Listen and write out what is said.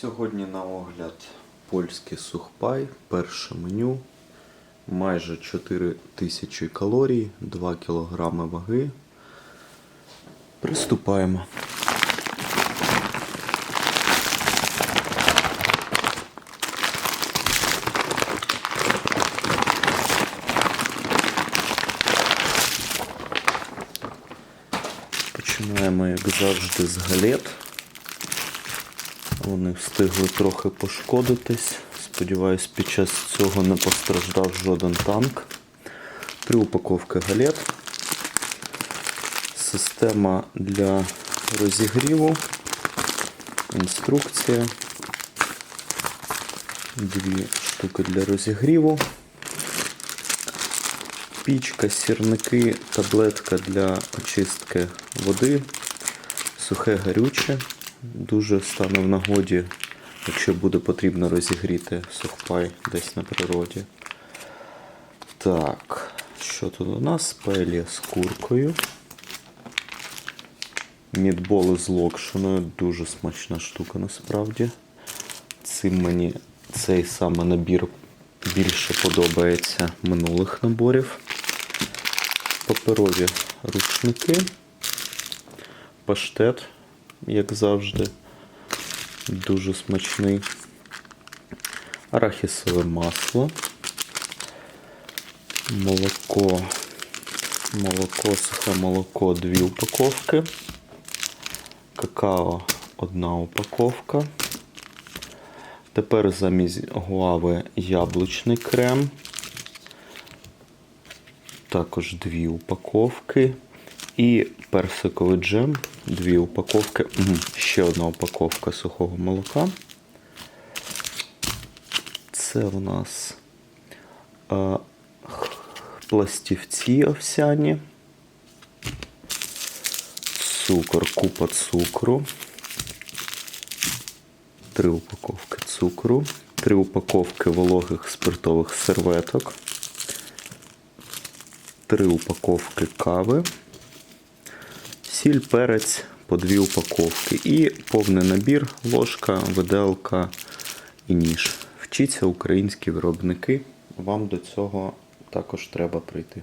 Сьогодні на огляд польський сухпай, перше меню, майже 4 тисячі калорій, 2 кілограми ваги. Приступаємо. Починаємо, як завжди, з галет. Вони встигли трохи пошкодитись. Сподіваюсь, під час цього не постраждав жоден танк. Три упаковки галет. Система для розігріву. Інструкція. Дві штуки для розігріву. Пічка, сірники, таблетка для очистки води, сухе гарюче. Дуже стане в нагоді, якщо буде потрібно розігріти сухпай десь на природі. Так, що тут у нас? Паелія з куркою. Мідболи з локшиною. Дуже смачна штука насправді. Цим мені цей саме набір більше подобається минулих наборів. Паперові рушники, паштет, як завжди, дуже смачний, арахісове масло, молоко, молоко, сухе молоко, дві упаковки, какао одна упаковка. Тепер замість гуави яблучний крем. Також дві упаковки. І персиковий джем. Дві упаковки. Ще одна упаковка сухого молока. Це у нас е, пластівці овсяні. Цукор, купа цукру. Три упаковки цукру, три упаковки вологих спиртових серветок, три упаковки кави, сіль, перець по дві упаковки і повний набір, ложка, виделка і ніж. Вчіться українські виробники. Вам до цього також треба прийти.